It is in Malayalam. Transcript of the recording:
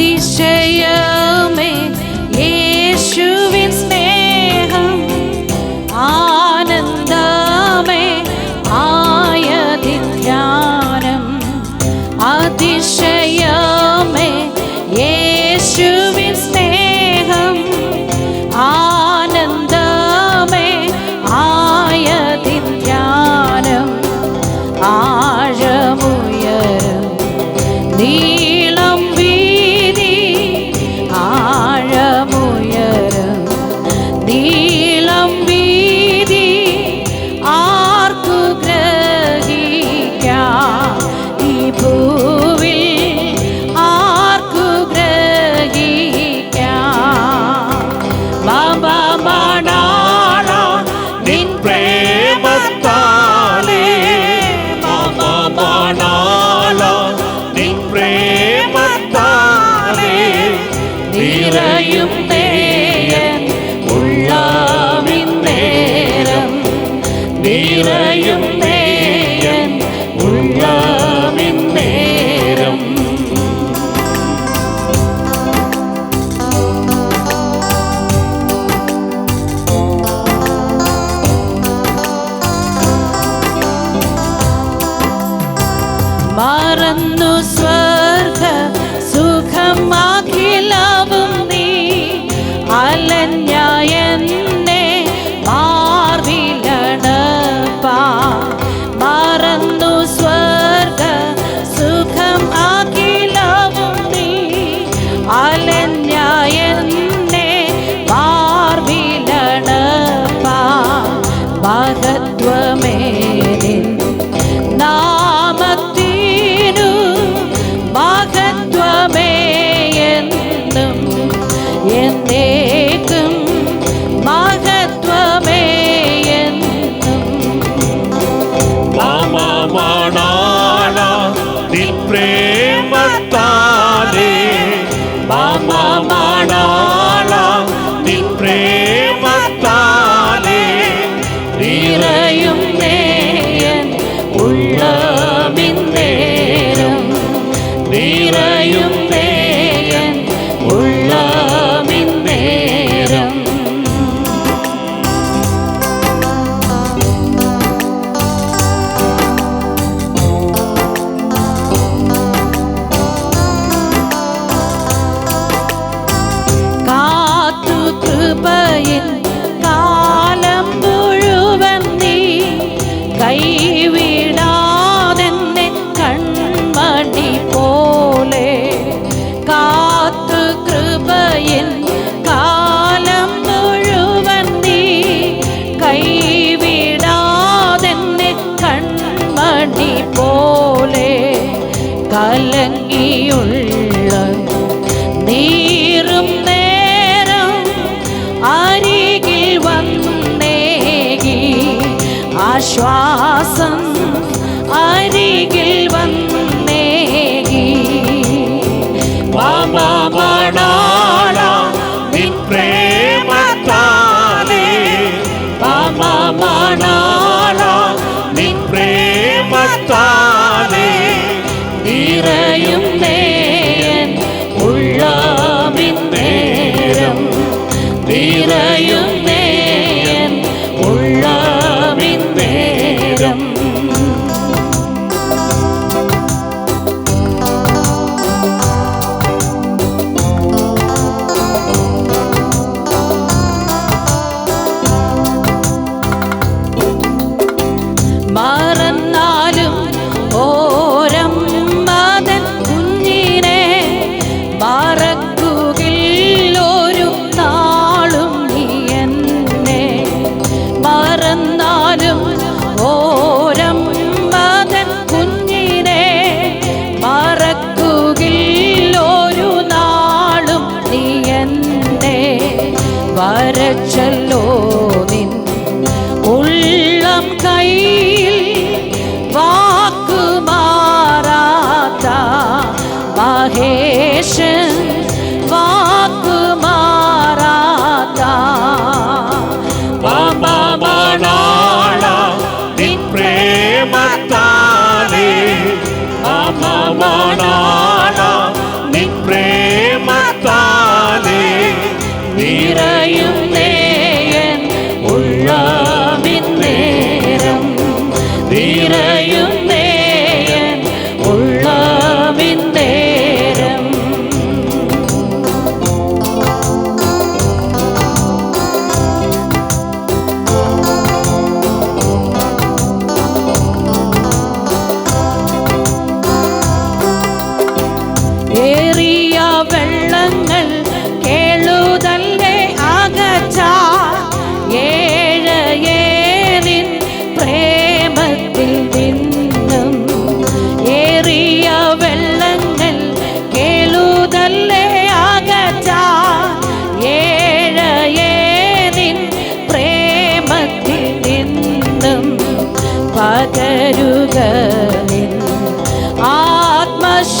അതിശയമേ യേശുവിൻ in there. കലങ്ങിയുള്ള നീറും നേരം അരികിൽ വന്നേകി ആശ്വാസം അരി പകരുക നിൻ ആത്മശ